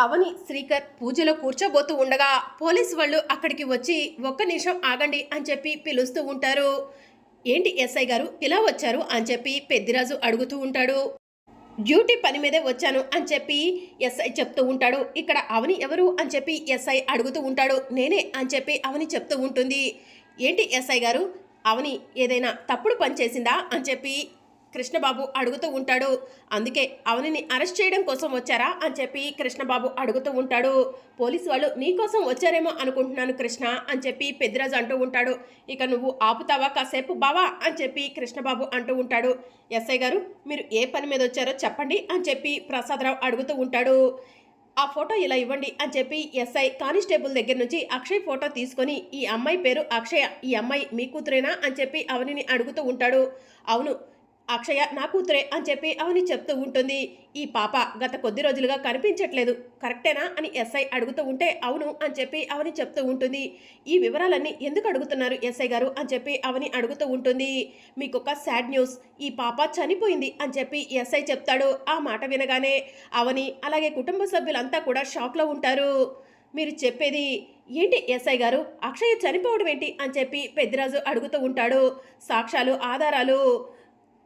అవని శ్రీకర్ పూజలో కూర్చోబోతూ ఉండగా పోలీసు వాళ్ళు అక్కడికి వచ్చి ఒక్క నిమిషం ఆగండి అని చెప్పి పిలుస్తూ ఉంటారు. ఏంటి ఎస్ఐ గారు ఇలా వచ్చారు? అని చెప్పి పెద్దిరాజు అడుగుతూ ఉంటాడు. డ్యూటీ పని మీదే వచ్చాను అని చెప్పి ఎస్ఐ చెప్తూ ఉంటాడు. ఇక్కడ అవని ఎవరు? అని చెప్పి ఎస్ఐ అడుగుతూ ఉంటాడు. నేనే అని చెప్పి అవని చెప్తూ ఉంటుంది. ఏంటి ఎస్ఐ గారు? అవని ఏదైనా తప్పుడు పని చేసిందా? అని చెప్పి కృష్ణబాబు అడుగుతూ ఉంటాడు. అందుకే అవనిని అరెస్ట్ చేయడం కోసం వచ్చారా? అని చెప్పి కృష్ణబాబు అడుగుతూ ఉంటాడు. పోలీసు వాళ్ళు నీకోసం వచ్చారేమో అనుకుంటున్నాను కృష్ణ అని చెప్పి పెద్దిరాజు అంటూ ఉంటాడు. ఇక నువ్వు ఆపుతావా కాసేపు బావా అని చెప్పి కృష్ణబాబు అంటూ ఉంటాడు. ఎస్ఐ గారు మీరు ఏ పని మీద వచ్చారో చెప్పండి అని చెప్పి ప్రసాదరావు అడుగుతూ ఉంటాడు. ఆ ఫోటో ఇలా ఇవ్వండి అని చెప్పి ఎస్ఐ కానిస్టేబుల్ దగ్గర నుంచి అక్షయ్ ఫోటో తీసుకొని ఈ అమ్మాయి పేరు అక్షయ ఈ అమ్మాయి మీ కూతురేనా అని చెప్పి అవనిని అడుగుతూ ఉంటాడు. అవును అక్షయ నా కూతురే అని చెప్పి అవని చెప్తూ ఉంటుంది. ఈ పాప గత కొద్ది రోజులుగా కనిపించట్లేదు. కరెక్టేనా అని ఎస్ఐ అడుగుతూ ఉంటే అవును అని చెప్పి అవని చెప్తూ ఉంటుంది. ఈ వివరాలన్నీ ఎందుకు అడుగుతున్నారు ఎస్ఐ గారు అని చెప్పి అవని అడుగుతూ ఉంటుంది. మీకు ఒక సాడ్ న్యూస్. ఈ పాప చనిపోయింది అని చెప్పి ఎస్ఐ చెప్తాడు. ఆ మాట వినగానే అవని అలాగే కుటుంబ సభ్యులంతా కూడా షాక్లో ఉంటారు. మీరు చెప్పేది ఏంటి ఎస్ఐ గారు? అక్షయ చనిపోవడం ఏంటి అని చెప్పి పెద్దిరాజు అడుగుతూ ఉంటాడు. సాక్ష్యాలు ఆధారాలు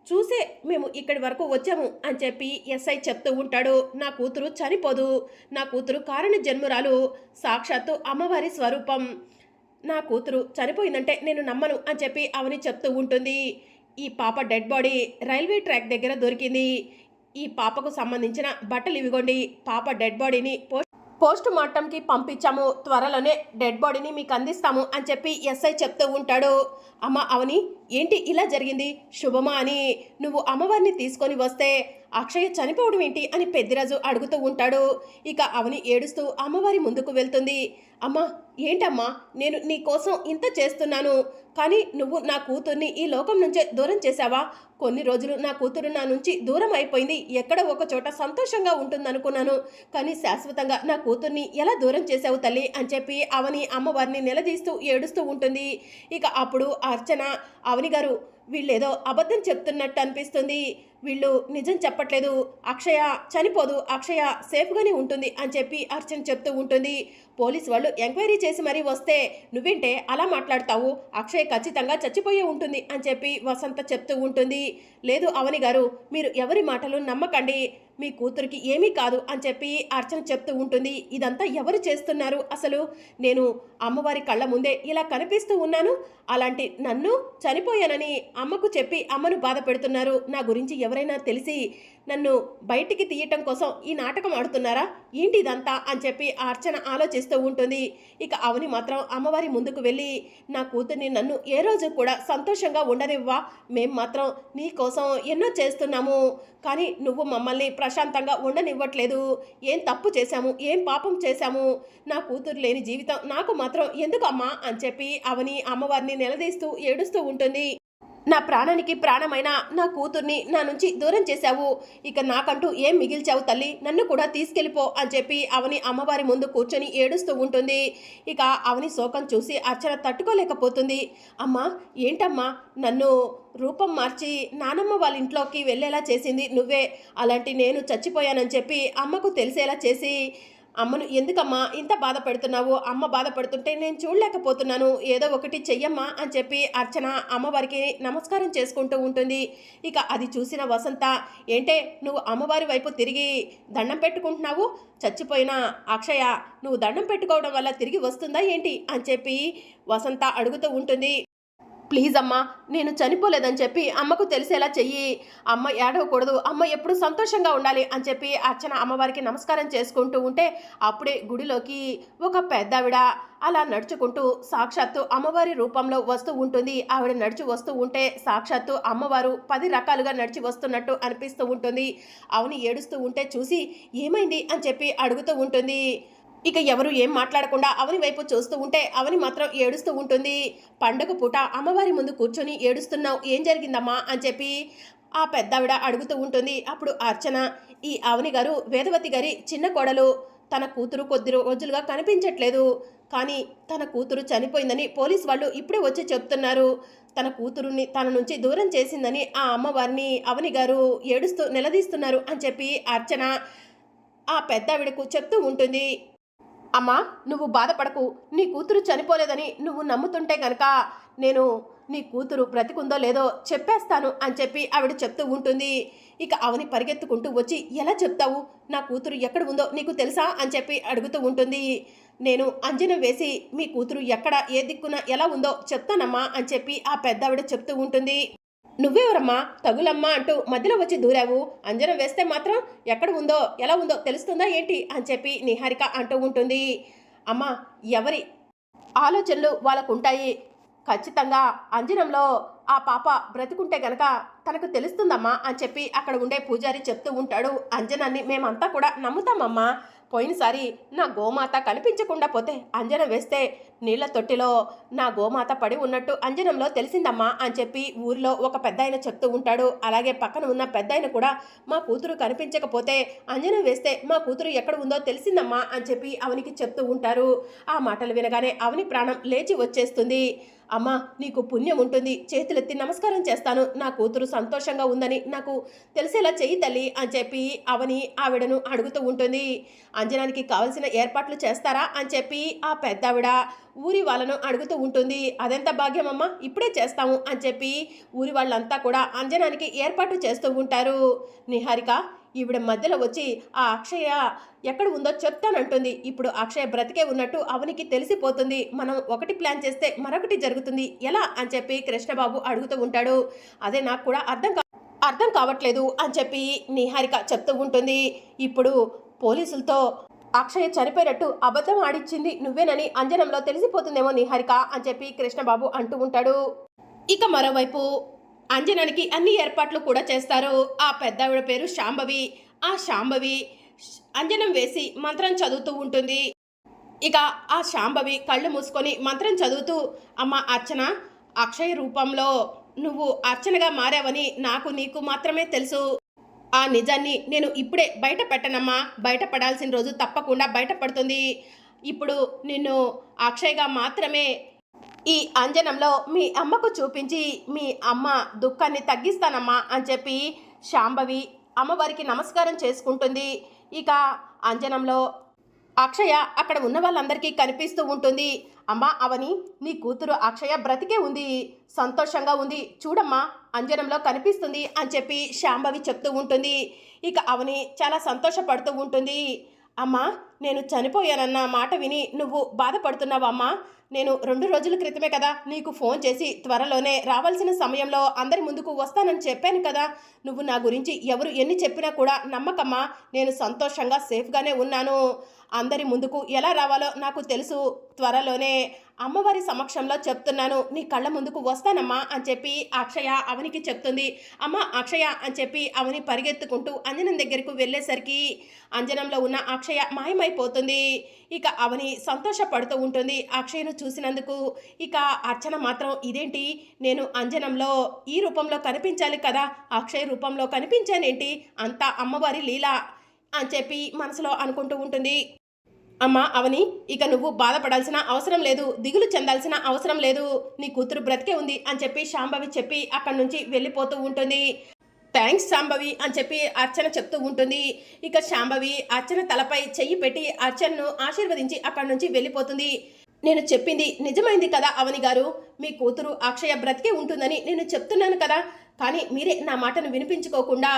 చూసే మేము ఇక్కడి వరకు వచ్చాము అని చెప్పి ఎస్ఐ చెప్తూ ఉంటాడు. నా కూతురు చనిపోదు. నా కూతురు కారణ జన్మురాలు సాక్షాత్తు అమ్మవారి స్వరూపం. నా కూతురు చనిపోయిందంటే నేను నమ్మను అని చెప్పి అవని చెప్తూ ఉంటుంది. ఈ పాప డెడ్ బాడీ రైల్వే ట్రాక్ దగ్గర దొరికింది. ఈ పాపకు సంబంధించిన బట్టలు ఇవిగోండి. పాప డెడ్ బాడీని పోస్ట్ పోస్ట్ మార్టంకి పంపించాము త్వరలోనే డెడ్ బాడీని మీకు అందిస్తాము అని చెప్పి ఎస్ఐ చెప్తూ ఉంటాడు. అమ్మ అవని ఏంటి ఇలా జరిగింది? శుభమా అని నువ్వు అమ్మవారిని తీసుకొని వస్తే అక్షయ చనిపోవడం ఏంటి అని పెద్దిరాజు అడుగుతూ ఉంటాడు. ఇక అవని ఏడుస్తూ అమ్మవారి ముందుకు వెళ్తుంది. అమ్మ ఏంటమ్మా నేను నీ కోసం ఇంత చేస్తున్నాను. కానీ నువ్వు నా కూతుర్ని ఈ లోకం నుంచే దూరం చేశావా? కొన్ని రోజులు నా కూతురు నా నుంచి దూరం అయిపోయింది. ఎక్కడ ఒక చోట సంతోషంగా ఉంటుందనుకున్నాను. కానీ శాశ్వతంగా నా కూతుర్ని ఎలా దూరం చేశావు తల్లి అని చెప్పి అవని అమ్మవారిని నిలదీస్తూ ఏడుస్తూ ఉంటుంది. ఇక అప్పుడు అర్చన అవని గారు వీళ్ళేదో అబద్ధం చెప్తున్నట్టు అనిపిస్తుంది. వీళ్ళు నిజం చెప్పట్లేదు. అక్షయ చనిపోదు. అక్షయ సేఫ్గానే ఉంటుంది అని చెప్పి అర్చన చెప్తూ ఉంటుంది. పోలీస్ వాళ్ళు ఎంక్వైరీ చేసి మరీ వస్తే నువ్వేంటే అలా మాట్లాడతావు? అక్షయ్ ఖచ్చితంగా చచ్చిపోయే ఉంటుంది అని చెప్పి వసంత చెప్తూ ఉంటుంది. లేదు అవని గారు మీరు ఎవరి మాటలు నమ్మకండి. మీ కూతురికి ఏమీ కాదు అని చెప్పి అర్చన చెప్తూ ఉంటుంది. ఇదంతా ఎవరు చేస్తున్నారు అసలు? నేను అమ్మవారి కళ్ళ ముందే ఇలా కనిపిస్తూ ఉన్నాను. అలాంటి నన్ను చనిపోయానని అమ్మకు చెప్పి అమ్మను బాధ పెడుతున్నారు. నా గురించి ఎవరు ఎవరైనా తెలిసి నన్ను బయటికి తీయటం కోసం ఈ నాటకం ఆడుతున్నారా? ఏంటి ఇదంతా? అని చెప్పి అర్చన ఆలోచిస్తూ ఉంటుంది. ఇక అవని మాత్రం అమ్మవారి ముందుకు వెళ్ళి నా కూతుర్ని నన్ను ఏ రోజు కూడా సంతోషంగా ఉండనివ్వా మేం మాత్రం నీ కోసం ఎన్నో చేస్తున్నాము. కానీ నువ్వు మమ్మల్ని ప్రశాంతంగా ఉండనివ్వట్లేదు. ఏం తప్పు చేశాము? ఏం పాపం చేశాము? నా కూతురు లేని జీవితం నాకు మాత్రం ఎందుకు అమ్మా అని చెప్పి అవని అమ్మవారిని నిలదీస్తూ ఏడుస్తూ ఉంటుంది. నా ప్రాణానికి ప్రాణమైన నా కూతుర్ని నా నుంచి దూరం చేశావు. ఇక నాకంటూ ఏం మిగిల్చావు తల్లి? నన్ను కూడా తీసుకెళ్ళిపో అని చెప్పి అవని అమ్మవారి ముందు కూర్చొని ఏడుస్తూ ఉంటుంది. ఇక అవని శోకం చూసి అర్చన తట్టుకోలేకపోతుంది. అమ్మా ఏంటమ్మా? నన్ను రూపం మార్చి నానమ్మ వాళ్ళ ఇంట్లోకి వెళ్ళేలా చేసింది నువ్వే. అలాంటి నేను చచ్చిపోయానని చెప్పి అమ్మకు తెలిసేలా చేసి అమ్మను ఎందుకమ్మా ఇంత బాధ పెడుతున్నావు అమ్మ బాధపడుతుంటే నేను చూడలేకపోతున్నాను. ఏదో ఒకటి చెయ్యమ్మా అని చెప్పి అర్చన అమ్మవారికి నమస్కారం చేసుకుంటూ ఉంటుంది. ఇక అది చూసిన వసంత ఏంటే నువ్వు అమ్మవారి వైపు తిరిగి దండం పెట్టుకుంటున్నావు? చచ్చిపోయిన అక్షయ నువ్వు దండం పెట్టుకోవడం వల్ల తిరిగి వస్తుందా ఏంటి? అని చెప్పి వసంత అడుగుతూ ఉంటుంది. ప్లీజ్ అమ్మా నేను చనిపోలేదని చెప్పి అమ్మకు తెలిసేలా చెయ్యి. అమ్మ ఏడవకూడదు అమ్మ ఎప్పుడు సంతోషంగా ఉండాలి అని చెప్పి అర్చన అమ్మవారికి నమస్కారం చేసుకుంటూ ఉంటే అప్పుడే గుడిలోకి ఒక పెద్దావిడ అలా నడుచుకుంటూ సాక్షాత్తు అమ్మవారి రూపంలో వస్తూ ఉంటుంది. ఆవిడ నడిచి వస్తూ ఉంటే సాక్షాత్తు అమ్మవారు పది రకాలుగా నడిచి వస్తున్నట్టు అనిపిస్తూ ఉంటుంది. అవుని ఏడుస్తూ ఉంటే చూసి ఏమైంది అని చెప్పి అడుగుతూ ఉంటుంది. ఇక ఎవరు ఏం మాట్లాడకుండా అవని వైపు చూస్తూ ఉంటే అవని మాత్రం ఏడుస్తూ ఉంటుంది. పండగ పూట అమ్మవారి ముందు కూర్చొని ఏడుస్తున్నావు ఏం జరిగిందమ్మా? అని చెప్పి ఆ పెద్దావిడ అడుగుతూ ఉంటుంది. అప్పుడు అర్చన ఈ అవని గారు వేదవతి గారి చిన్న కోడలు. తన కూతురు కొద్ది రోజులుగా కనిపించట్లేదు. కానీ తన కూతురు చనిపోయిందని పోలీస్ వాళ్ళు ఇప్పుడే వచ్చి చెప్తున్నారు. తన కూతురుని తన నుంచి దూరం చేసిందని ఆ అమ్మవారిని అవని గారు ఏడుస్తూ నిలదీస్తున్నారు అని చెప్పి అర్చన ఆ పెద్దావిడకు చెప్తూ ఉంటుంది. అమ్మా నువ్వు బాధపడకు. నీ కూతురు చనిపోలేదని నువ్వు నమ్ముతుంటే గనక నేను నీ కూతురు బ్రతికుందో లేదో చెప్పేస్తాను అని చెప్పి ఆవిడ చెప్తూ ఉంటుంది. ఇక అవని పరిగెత్తుకుంటూ వచ్చి ఎలా చెప్తావు? నా కూతురు ఎక్కడ ఉందో నీకు తెలుసా? అని చెప్పి అడుగుతూ ఉంటుంది. నేను అంజనం వేసి మీ కూతురు ఎక్కడ ఏ దిక్కున ఎలా ఉందో చెప్తానమ్మా అని చెప్పి ఆ పెద్దావిడ చెప్తూ ఉంటుంది. నువ్వెవరమ్మా తగులమ్మా అంటూ మధ్యలో వచ్చి దూరావు. అంజనం వేస్తే మాత్రం ఎక్కడ ఉందో ఎలా ఉందో తెలుస్తుందా ఏంటి అని చెప్పి నిహారిక అంటూ ఉంటుంది. అమ్మా ఎవరి ఆలోచనలు వాళ్ళకు ఉంటాయి ఖచ్చితంగా అంజనంలో ఆ పాప బ్రతికుంటే గనక తనకు తెలుస్తుందమ్మా అని చెప్పి అక్కడ ఉండే పూజారి చెప్తూ ఉంటాడు. అంజనాన్ని మేమంతా కూడా నమ్ముతామమ్మా. పోయినసారి నా గోమాత కనిపించకుండా పోతే అంజనం వేస్తే నీళ్ళ తొట్టిలో నా గోమాత పడి ఉన్నట్టు అంజనంలో తెలిసిందమ్మా అని చెప్పి ఊరిలో ఒక పెద్ద చెప్తూ ఉంటాడు. అలాగే పక్కన ఉన్న పెద్ద కూడా మా కూతురు కనిపించకపోతే అంజనం వేస్తే మా కూతురు ఎక్కడ ఉందో తెలిసిందమ్మా అని చెప్పి అవనికి చెప్తూ ఉంటారు. ఆ మాటలు వినగానే అవని ప్రాణం లేచి వచ్చేస్తుంది. అమ్మా నీకు పుణ్యం ఉంటుంది. చేతులెత్తి నమస్కారం చేస్తాను. నా కూతురు సంతోషంగా ఉందని నాకు తెలిసేలా చెయ్యి తల్లి అని చెప్పి అవని ఆవిడను అడుగుతూ ఉంటుంది. అంజనానికి కావలసిన ఏర్పాట్లు చేస్తారా అని చెప్పి ఆ పెద్దావిడ ఊరి వాళ్ళను అడుగుతూ ఉంటుంది. అదెంత భాగ్యమమ్మా? ఇప్పుడే చేస్తాము అని చెప్పి ఊరి వాళ్ళంతా కూడా అంజనానికి ఏర్పాటు చేస్తూ ఉంటారు. నిహారిక ఈవిడ మధ్యలో వచ్చి ఆ అక్షయ ఎక్కడ ఉందో చెప్తానంటుంది. ఇప్పుడు అక్షయ బ్రతికే ఉన్నట్టు అవనికి తెలిసిపోతుంది. మనం ఒకటి ప్లాన్ చేస్తే మరొకటి జరుగుతుంది. ఎలా? అని చెప్పి కృష్ణబాబు అడుగుతూ ఉంటాడు. అదే నాకు కూడా అర్థం కా అర్థం కావట్లేదు అని చెప్పి నిహారిక చెప్తూ ఉంటుంది. ఇప్పుడు పోలీసులతో. అక్షయ చనిపోయినట్టు అబద్ధం ఆడిచ్చింది నువ్వేనని అంజనంలో తెలిసిపోతుందేమో నిహారిక అని చెప్పి కృష్ణబాబు అంటూ ఉంటాడు. ఇక మరోవైపు అంజనానికి అన్ని ఏర్పాట్లు కూడా చేస్తారు. ఆ పెద్దావిడ పేరు శాంభవి. ఆ శాంభవి అంజనం వేసి మంత్రం చదువుతూ ఉంటుంది. ఇక ఆ శాంభవి కళ్ళు మూసుకొని మంత్రం చదువుతూ అమ్మ అర్చన అక్షయ రూపంలో నువ్వు అర్చనగా మారావని నాకు నీకు మాత్రమే తెలుసు. ఆ నిజాన్ని నేను ఇప్పుడే బయట పెట్టనమ్మా. బయటపడాల్సిన రోజు తప్పకుండా బయటపడుతుంది ఇప్పుడు నిన్ను అక్షయ్గా మాత్రమే ఈ అంజనంలో మీ అమ్మకు చూపించి మీ అమ్మ దుఃఖాన్ని తగ్గిస్తానమ్మా అని చెప్పి శాంభవి అమ్మవారికి నమస్కారం చేసుకుంటుంది. ఇక అంజనంలో అక్షయ అక్కడ ఉన్న వాళ్ళందరికీ కనిపిస్తూ ఉంటుంది. అమ్మా అవని నీ కూతురు అక్షయ బ్రతికే ఉంది. సంతోషంగా ఉంది. చూడమ్మా అంజనంలో కనిపిస్తుంది అని చెప్పి శాంభవి చెప్తూ ఉంటుంది. ఇక అవని చాలా సంతోషపడుతూ ఉంటుంది. అమ్మా నేను చనిపోయానన్న మాట విని నువ్వు బాధపడుతున్నావమ్మా నేను రెండు రోజుల క్రితమే కదా నీకు ఫోన్ చేసి త్వరలోనే రావాల్సిన సమయంలో అందరి ముందుకు వస్తానని చెప్పాను కదా. నువ్వు నా గురించి ఎవరు ఎన్ని చెప్పినా కూడా నమ్మకమ్మా. నేను సంతోషంగా సేఫ్గానే ఉన్నాను. అందరి ముందుకు ఎలా రావాలో నాకు తెలుసు. త్వరలోనే అమ్మవారి సమక్షంలో చెప్తున్నాను నీ కళ్ళ ముందుకు వస్తానమ్మా అని చెప్పి అక్షయ అవనికి చెప్తుంది. అమ్మ అక్షయ అని చెప్పి అవని పరిగెత్తుకుంటూ అంజనం దగ్గరకు వెళ్ళేసరికి అంజనంలో ఉన్న అక్షయ మాయమైపోతుంది. ఇక అవని సంతోషపడుతూ ఉంటుంది. అక్షయను చూసినందుకు ఇక అర్చన మాత్రం ఇదేంటి? నేను అంజనంలో ఈ రూపంలో కనిపించాలి కదా అక్షయ రూపంలో కనిపించానేంటి? అంతా అమ్మవారి లీల అని చెప్పి మనసులో అనుకుంటూ ఉంటుంది. అమ్మా అవని ఇక నువ్వు బాధపడాల్సిన అవసరం లేదు. దిగులు చెందాల్సిన అవసరం లేదు. నీ కూతురు బ్రతికే ఉంది అని చెప్పి శాంభవి చెప్పి అక్కడి నుంచి వెళ్ళిపోతూ ఉంటుంది. థ్యాంక్స్ శాంభవి అని చెప్పి అర్చన చెప్తూ ఉంటుంది. ఇక శాంభవి అర్చన తలపై చెయ్యి పెట్టి అర్చనను ఆశీర్వదించి అక్కడి నుంచి వెళ్ళిపోతుంది. నేను చెప్పింది నిజమైంది కదా అవని గారు? మీ కూతురు అక్షయ బ్రతికే ఉంటుందని నేను చెప్తున్నాను కదా. కానీ మీరే నా మాటను వినిపించుకోకుండా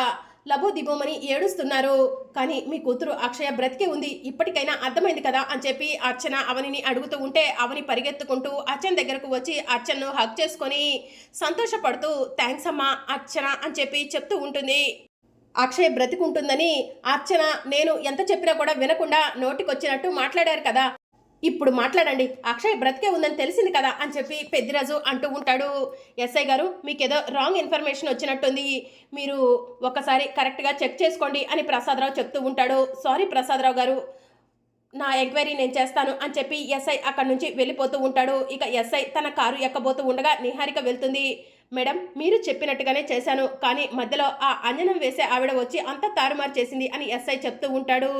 లబోదిబోమని ఏడుస్తున్నారు. కానీ మీ కూతురు అక్షయ బ్రతికే ఉంది. ఇప్పటికైనా అర్థమైంది కదా అని చెప్పి అర్చన అవనిని అడుగుతూ ఉంటే అవని పరిగెత్తుకుంటూ అర్చన దగ్గరకు వచ్చి అర్చనను హక్ చేసుకొని సంతోషపడుతూ థ్యాంక్స్ అమ్మా అర్చన అని చెప్పి చెప్తూ ఉంటుంది. అక్షయ్ బ్రతికుంటుందని అర్చన నేను ఎంత చెప్పినా కూడా వినకుండా నోటికొచ్చినట్టు మాట్లాడారు కదా. ఇప్పుడు మాట్లాడండి. అక్షయ్ బ్రతికే ఉందని తెలిసింది కదా అని చెప్పి పెద్దిరాజు అంటూ ఉంటాడు. ఎస్ఐ గారు మీకు ఏదో రాంగ్ ఇన్ఫర్మేషన్ వచ్చినట్టుంది. మీరు ఒకసారి కరెక్ట్గా చెక్ చేసుకోండి అని ప్రసాదరావు చెప్తూ ఉంటాడు. సారీ ప్రసాదరావు గారు నా ఎంక్వైరీ నేను చేస్తాను అని చెప్పి ఎస్ఐ అక్కడి నుంచి వెళ్ళిపోతూ ఉంటాడు. ఇక ఎస్ఐ తన కారు ఎక్కబోతూ ఉండగా నిహారిక వెళ్తుంది. మేడం మీరు చెప్పినట్టుగానే చేశాను కానీ మధ్యలో ఆ అంజనం వేసే ఆవిడ వచ్చి అంతా తారుమారు చేసింది అని ఎస్ఐ చెప్తూ ఉంటాడు.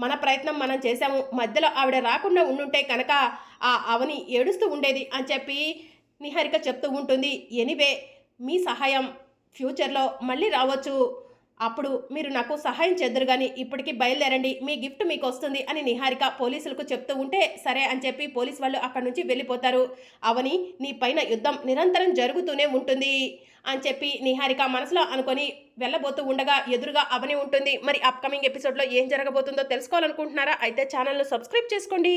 మన ప్రయత్నం మనం చేశాము. మధ్యలో ఆవిడ రాకుండా ఉండుంటే కనుక ఆ అవని ఏడుస్తూ ఉండేది అని చెప్పి నిహారిక చెప్తూ ఉంటుంది. ఎనివే మీ సహాయం ఫ్యూచర్లో మళ్ళీ రావచ్చు. అప్పుడు మీరు నాకు సహాయం చేద్దరు కానీ ఇప్పటికి బయలుదేరండి మీ గిఫ్ట్ మీకు వస్తుంది అని నిహారిక పోలీసులకు చెప్తూ ఉంటే సరే అని చెప్పి పోలీస్ వాళ్ళు అక్కడి నుంచి వెళ్ళిపోతారు. అవని నీ పైన యుద్ధం నిరంతరం జరుగుతూనే ఉంటుంది అని చెప్పి నిహారిక మనసులో అనుకొని వెళ్ళబోతూ ఉండగా ఎదురుగా అవని ఉంటుంది. మరి అప్కమింగ్ ఎపిసోడ్లో ఏం జరగబోతుందో తెలుసుకోవాలనుకుంటున్నారా? అయితే ఛానల్ను సబ్స్క్రైబ్ చేసుకోండి.